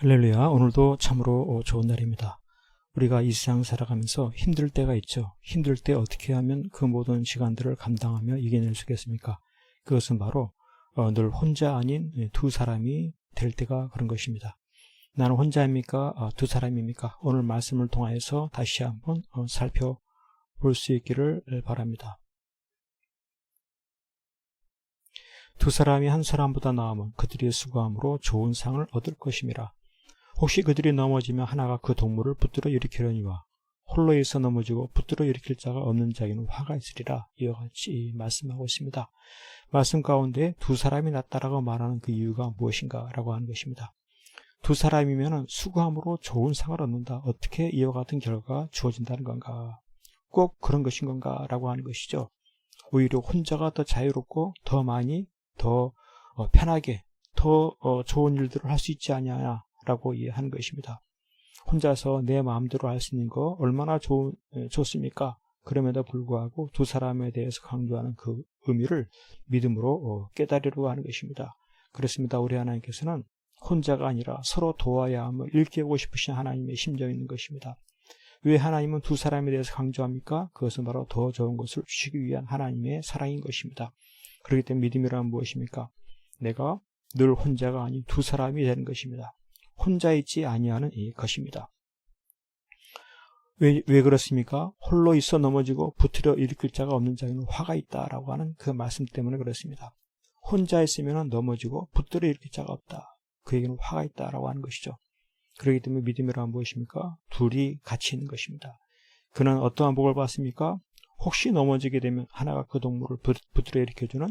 할렐루야. 오늘도 참으로 좋은 날입니다. 우리가 이 세상 살아가면서 힘들 때가 있죠. 힘들 때 어떻게 하면 그 모든 시간들을 감당하며 이겨낼 수 있겠습니까? 그것은 바로 어, 늘 혼자 아닌 두 사람이 될 때가 그런 것입니다. 나는 혼자입니까? 어, 두 사람입니까? 오늘 말씀을 통하여서 다시 한번 어, 살펴볼 수 있기를 바랍니다. 두 사람이 한 사람보다 나으면 그들의 수고함으로 좋은 상을 얻을 것임이라. 혹시 그들이 넘어지면 하나가 그 동물을 붙들어 일으키려니와 홀로 있어 넘어지고 붙들어 일으킬 자가 없는 자에게는 화가 있으리라 이와 같이 말씀하고 있습니다. 말씀 가운데 두 사람이 낫다라고 말하는 그 이유가 무엇인가 라고 하는 것입니다. 두 사람이면 수고함으로 좋은 상을 얻는다. 어떻게 이와 같은 결과가 주어진다는 건가? 꼭 그런 것인 건가? 라고 하는 것이죠. 오히려 혼자가 더 자유롭고 더 많이 더 어, 편하게 더 어, 좋은 일들을 할 수 있지 않냐 라고 이해하는 것입니다. 혼자서 내 마음대로 할 수 있는 거 얼마나 좋, 좋습니까? 그럼에도 불구하고 두 사람에 대해서 강조하는 그 의미를 믿음으로 어, 깨달으려고 하는 것입니다. 그렇습니다. 우리 하나님께서는 혼자가 아니라 서로 도와야 함을 일깨우고 싶으신 하나님의 심정이 있는 것입니다. 왜 하나님은 두 사람에 대해서 강조합니까? 그것은 바로 더 좋은 것을 주시기 위한 하나님의 사랑인 것입니다. 그렇기 때문에 믿음이란 무엇입니까? 내가 늘 혼자가 아닌 두 사람이 되는 것입니다. 혼자 있지 아니하는 이 것입니다. 왜, 왜 그렇습니까? 홀로 있어 넘어지고 붙들어 일으킬 자가 없는 자에는 화가 있다라고 하는 그 말씀 때문에 그렇습니다. 혼자 있으면 넘어지고 붙들어 일으킬 자가 없다. 그에게는 화가 있다라고 하는 것이죠. 그렇기 때문에 믿음이란 무엇입니까? 둘이 같이 있는 것입니다. 그는 어떠한 복을 받습니까? 혹시 넘어지게 되면 하나가 그 동물을 붙들어 일으켜주는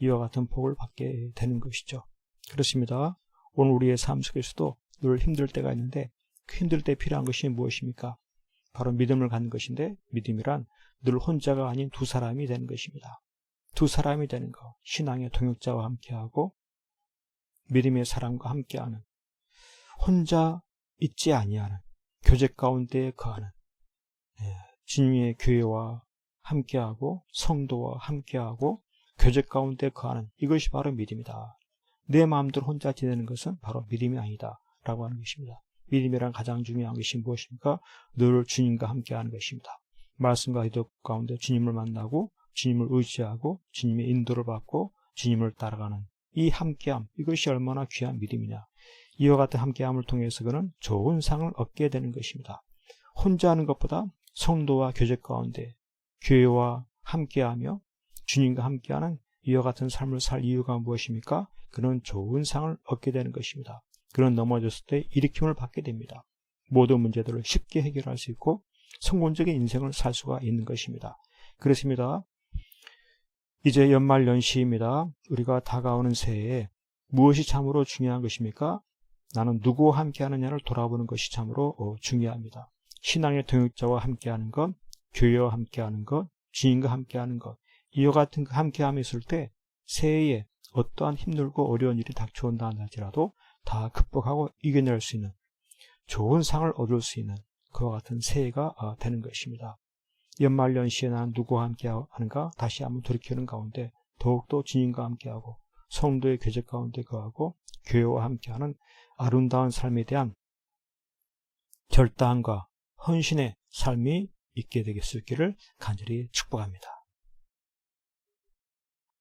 이와 같은 복을 받게 되는 것이죠. 그렇습니다. 오늘 우리의 삶 속에서도 늘 힘들 때가 있는데 그 힘들 때 필요한 것이 무엇입니까? 바로 믿음을 갖는 것인데 믿음이란 늘 혼자가 아닌 두 사람이 되는 것입니다. 두 사람이 되는 것, 신앙의 동역자와 함께하고 믿음의 사람과 함께하는 혼자 있지 아니하는 교제 가운데 거하는 예, 진리의 교회와 함께하고 성도와 함께하고 교제 가운데 거하는 이것이 바로 믿음이다. 내 마음대로 혼자 지내는 것은 바로 믿음이 아니다. 라고 하는 것입니다. 믿음이란 가장 중요한 것이 무엇입니까? 늘 주님과 함께하는 것입니다. 말씀과 기도 가운데 주님을 만나고 주님을 의지하고 주님의 인도를 받고 주님을 따라가는 이 함께함 이것이 얼마나 귀한 믿음이냐. 이와 같은 함께함을 통해서 그는 좋은 상을 얻게 되는 것입니다. 혼자 하는 것보다 성도와 교제 가운데 교회와 함께하며 주님과 함께하는 이와 같은 삶을 살 이유가 무엇입니까? 그는 좋은 상을 얻게 되는 것입니다. 그는 넘어졌을 때 일으킴을 받게 됩니다. 모든 문제들을 쉽게 해결할 수 있고 성공적인 인생을 살 수가 있는 것입니다. 그렇습니다. 이제 연말 연시입니다. 우리가 다가오는 새해에 무엇이 참으로 중요한 것입니까? 나는 누구와 함께 하느냐를 돌아보는 것이 참으로 어, 중요합니다. 신앙의 동역자와 함께 하는 것, 교회와 함께 하는 것, 지인과 함께 하는 것, 이와 같은 그 함께 함이 있을 때 새해에 어떠한 힘들고 어려운 일이 닥쳐온다 할지라도 다 극복하고 이겨낼 수 있는 좋은 상을 얻을 수 있는 그와 같은 새해가 어, 되는 것입니다. 연말연시에 나는 누구와 함께 하는가 다시 한번 돌이키는 가운데 더욱더 주님과 함께하고 성도의 교제 가운데 거하고 교회와 함께하는 아름다운 삶에 대한 결단과 헌신의 삶이 있게 되겠기를 간절히 축복합니다.